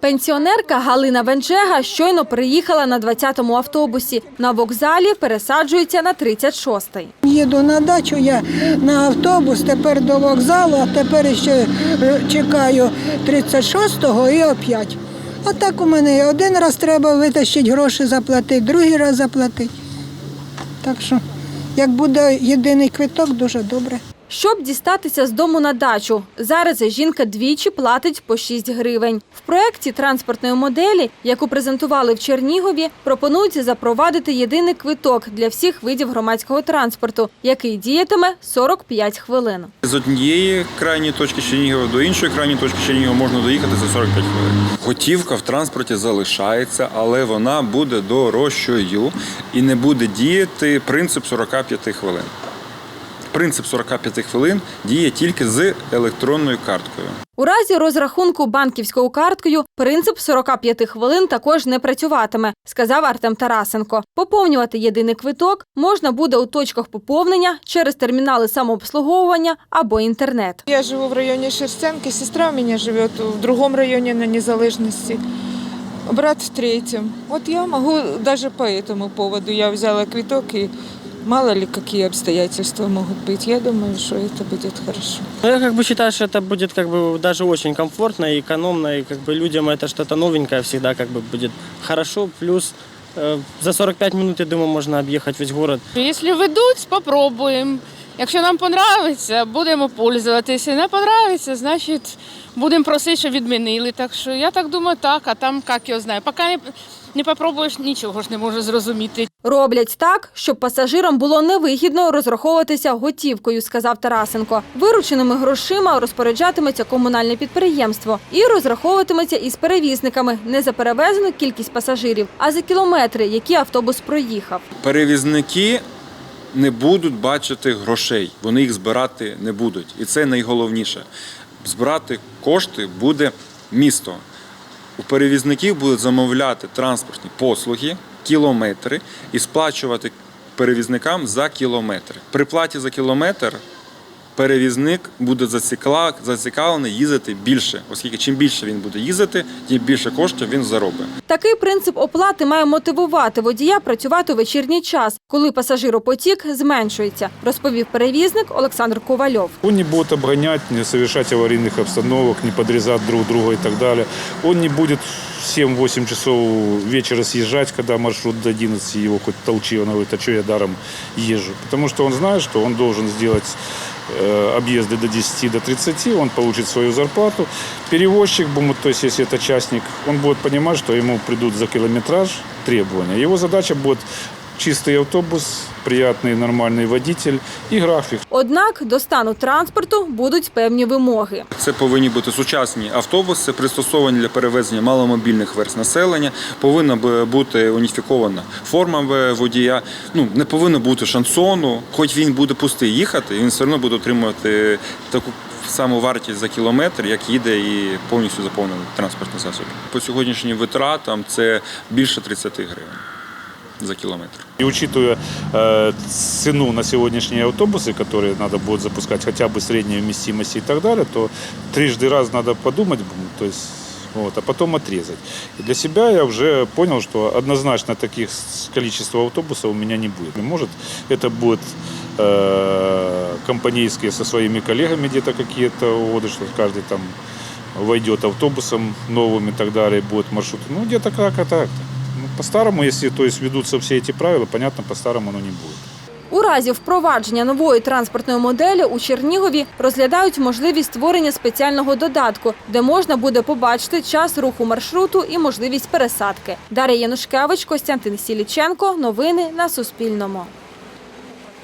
Пенсіонерка Галина Венчега щойно приїхала на 20-му автобусі. На вокзалі пересаджується на 36-й. Їду на дачу, я на автобус, тепер до вокзалу, а тепер ще е, чекаю 36-го і оп'ять. А так у мене один раз треба витащити гроші заплатити, другий раз заплатити. Так що, як буде єдиний квиток, дуже добре. Щоб дістатися з дому на дачу, зараз жінка двічі платить по 6 гривень. В проєкті транспортної моделі, яку презентували в Чернігові, пропонується запровадити єдиний квиток для всіх видів громадського транспорту, який діятиме 45 хвилин. З однієї крайньої точки Чернігова до іншої крайньої точки Чернігова можна доїхати за 45 хвилин. Готівка в транспорті залишається, але вона буде дорожчою і не буде діяти принцип 45 хвилин. Принцип 45 хвилин діє тільки з електронною карткою. У разі розрахунку банківською карткою принцип 45 хвилин також не працюватиме, сказав Артем Тарасенко. Поповнювати єдиний квиток можна буде у точках поповнення через термінали самообслуговування або інтернет. Я живу в районе Шерстянки, сестра у меня живет в другом районе на Незалежности, брат в третьем. Вот я могу даже по этому поводу, я взяла квиток и мало ли какие обстоятельства могут быть. Я думаю, что это будет хорошо. Ну, я как бы считаю, что это будет как бы даже очень комфортно и экономно, и как бы людям это что-то новенькое всегда как бы будет хорошо. Плюс э, за 45 минут, я думаю, можно объехать весь город. Якщо ведуть, спробуємо. Якщо нам подобається, будемо пользуватися. Не подобається, значить будемо просити, щоб відмінили. Так що я так думаю, так, а там як його знаю. Поки не, не попробуєш, нічого ж не можу зрозуміти. Роблять так, щоб пасажирам було невигідно розраховуватися готівкою, сказав Тарасенко. Вирученими грошима розпоряджатиметься комунальне підприємство і розраховуватиметься із перевізниками не за перевезену кількість пасажирів, а за кілометри, які автобус проїхав. Перевізники не будуть бачити грошей, вони їх збирати не будуть. І це найголовніше. Збирати кошти буде місто. У перевізників будуть замовляти транспортні послуги, кілометри і сплачувати перевізникам за кілометри. При платі за кілометр перевізник буде зацікла- зацікавлений їздити більше, оскільки чим більше він буде їздити, тим більше коштів він заробить. Такий принцип оплати має мотивувати водія працювати у вечірній час, коли пасажиропотік зменшується, розповів перевізник Олександр Ковальов. Он не будет обгонять, не совершать аварийных обстановок, не подрезать друг друга и так далее. Он не будет в 7-8 часов вечера съезжать, когда маршрут до 11, его хоть толчи, он говорит, а что я даром езжу? Потому что он знает, что он должен сделать э, объезды до 10, до 30, он получит свою зарплату. Перевозчик, бум- то есть если это частник, он будет понимать, что ему придут за километраж требования. Его задача будет чистый автобус, приятный нормальный водитель и график. Однак до стану транспорту будуть певні вимоги. Це повинні бути сучасні автобуси, пристосовані для перевезення маломобільних верст населення. Повинна б бути уніфікована форма в- водія. Ну не повинно бути шансону, хоч він буде пустий їхати, він все одно буде отримувати таку саму вартість за кілометр, як їде і повністю заповнений транспортний засіб. По сьогоднішнім витратам це більше 30 гривень За километр. И учитывая э, цену на сегодняшние автобусы, которые надо будет запускать хотя бы средней вместимости и так далее, то трижды раз надо подумать, то есть вот, а потом отрезать. И для себя я уже понял, что однозначно таких количества автобусов у меня не будет. Может, это будет э, компанейские со своими коллегами где-то какие-то уводы, что каждый там войдет автобусом новым и так далее, будет маршрут. Ну, где-то как-то так. Ну, по-старому, если то есть ведутся все эти правила, понятно, по-старому оно не будет. У разі впровадження нової транспортної моделі у Чернігові розглядають можливість створення спеціального додатку, де можна буде побачити час руху маршруту і можливість пересадки. Дар'я Янушкевич, Костянтин Сіліченко. Новини на Суспільному.